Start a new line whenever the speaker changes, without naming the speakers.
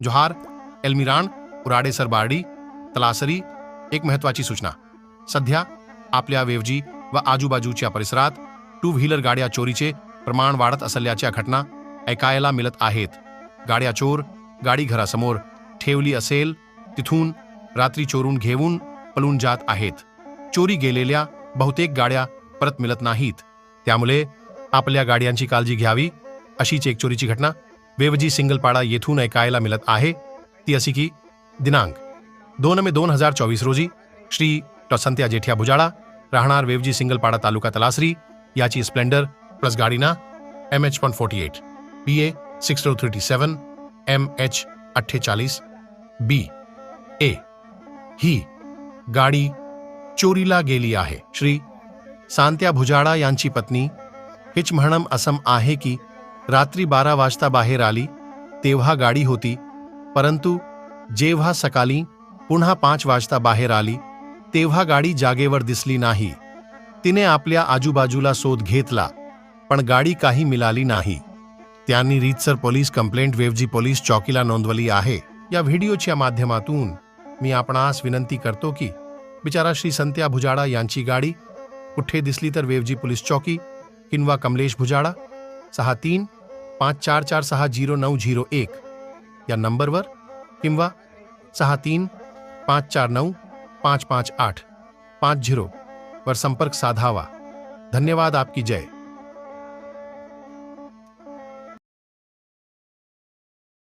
जोहार एल्मिराण उराडे सरबार्डी तलासरी एक महत्वाची सूचना. सध्या आपल्या वेवजी व आजूबाजूच्या परिसरात टू व्हीलर गाड्या चोरीचे प्रमाण वाढत असल्याच्या घटना ऐकायला मिळत आहेत. गाड्या चोर गाडी घरासमोर ठेवली असेल तिथून रात्री चोरून घेऊन पळून जात आहेत. चोरी गेलेल्या बहुतेक गाड्या परत मिळत नाहीत. त्यामुळे आपल्या गाड्यांची काळजी घ्यावी अशीच एक चोरीची घटना वेवजी सिंगलपाडा येथून ऐकायला मिळत आहे, ती अशी की दिनांक दोन मे दोन हज़ार चोवीस रोजी श्री डॉ. संत्या जेठिया भुजाळा राहणार वेवजी सिंगलपाडा तालुका तलासरी, याची स्प्लेंडर प्लस गाडीना, M H one forty eight B A six two thirty seven, M H अठ्ठेचाळीस, बी ए, ही गाडी चोरीला गेली आहे श्री सांत्या भुजाळा यांची पत्नी, हिच म्हणम असम आहे की रात्री बारा वाजता बाहेर आली, तेव्हा गाडी होती. परंतु जेव्हा सकाळी पुन्हा पाच वाजता बाहेर आली, तेव्हा गाडी जागेवर दिसली नाही. तिने आपल्या आजूबाजूला शोध घेतला, पण गाडी काही मिळाली नाही. त्यांनी रीतसर पोलीस कंप्लेंट वेवजी पोलीस चौकीला नोंदवली आहे. या व्हिडिओच्या माध्यमातून मी आपणास विनंती करतो की, बिचारा श्री संत्या भुजाडा यांची गाडी कुठे दिसली तर वेवजी पोलीस चौकी किंवा कमलेश भुजाडा, सहा तीन पाच चार चार सहा ज़ीरो नौ ज़ीरो एक. या नंबर नंबरवर कि सहा तीन पाच चार नौ पाच पाच आठ पाच ज़ीरो पर संपर्क साधावा. धन्यवाद, आपकी जय.